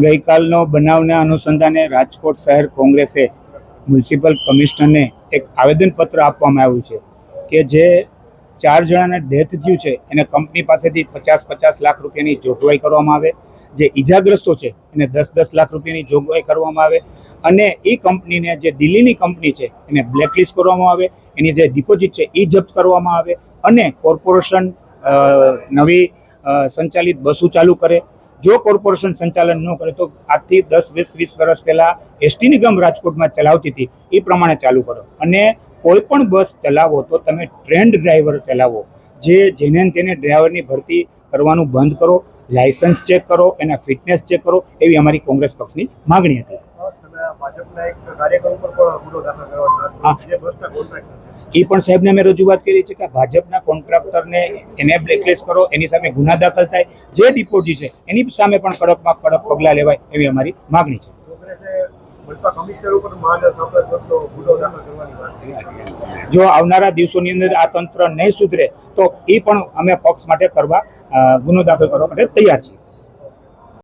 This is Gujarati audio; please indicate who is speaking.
Speaker 1: ગઈકાલનો બનાવના અનુસંધાને રાજકોટ શહેર કોંગ્રેસે મ્યુનિસિપલ કમિશનરને એક આવેદનપત્ર આપવામાં આવ્યું છે કે જે ચાર જણાને ડેથ થયું છે. એને કંપની પાસેથી પચાસ પચાસ લાખ રૂપિયાની જોગવાઈ કરવામાં આવે. જે ઈજાગ્રસ્તો છે, એને દસ દસ લાખ રૂપિયાની જોગવાઈ કરવામાં આવે. અને એ કંપનીને જે દિલ્હીની કંપની છે, એને બ્લેકલિસ્ટ કરવામાં આવે. એની જે ડિપોઝિટ છે એ જપ્ત કરવામાં આવે. અને કોર્પોરેશન નવી સંચાલિત બસો ચાલુ કરે. જો કોર્પોરેશન સંચાલન ન કરે તો આજથી દસ, વીસ વીસ વર્ષ પહેલાં એસટી નિગમ રાજકોટમાં ચલાવતી હતી. એ પ્રમાણે ચાલુ કરો. અને કોઈ પણ બસ ચલાવો તો તમે ટ્રેન્ડ ડ્રાઈવર ચલાવો. જે જેને તેને ડ્રાઈવરની ભરતી કરવાનું બંધ કરો, લાયસન્સ ચેક કરો, એના ફિટનેસ ચેક કરો એવી અમારી કોંગ્રેસ પક્ષની માગણી હતી.
Speaker 2: ભાજપના એક કાર્યક્રમ પર કરવાનો
Speaker 1: એ પણ સાહેબને અમે રજૂઆત કરી છે કે ભાજપના કોન્ટ્રાક્ટરને એને બ્લેકલિસ્ટ કરો, એની સામે ગુના દાખલ થાય, જે ડિપોઝિટ છે, એની સામે પણ કડકમાં કડક પગલાં લેવાય એવી અમારી માગણી છે. જો આવનારા દિવસોની અંદર આ તંત્ર નહીં સુધરે, તો એ પણ અમે પક્ષ માટે કરવા ગુનો દાખલ કરવા માટે તૈયાર છીએ.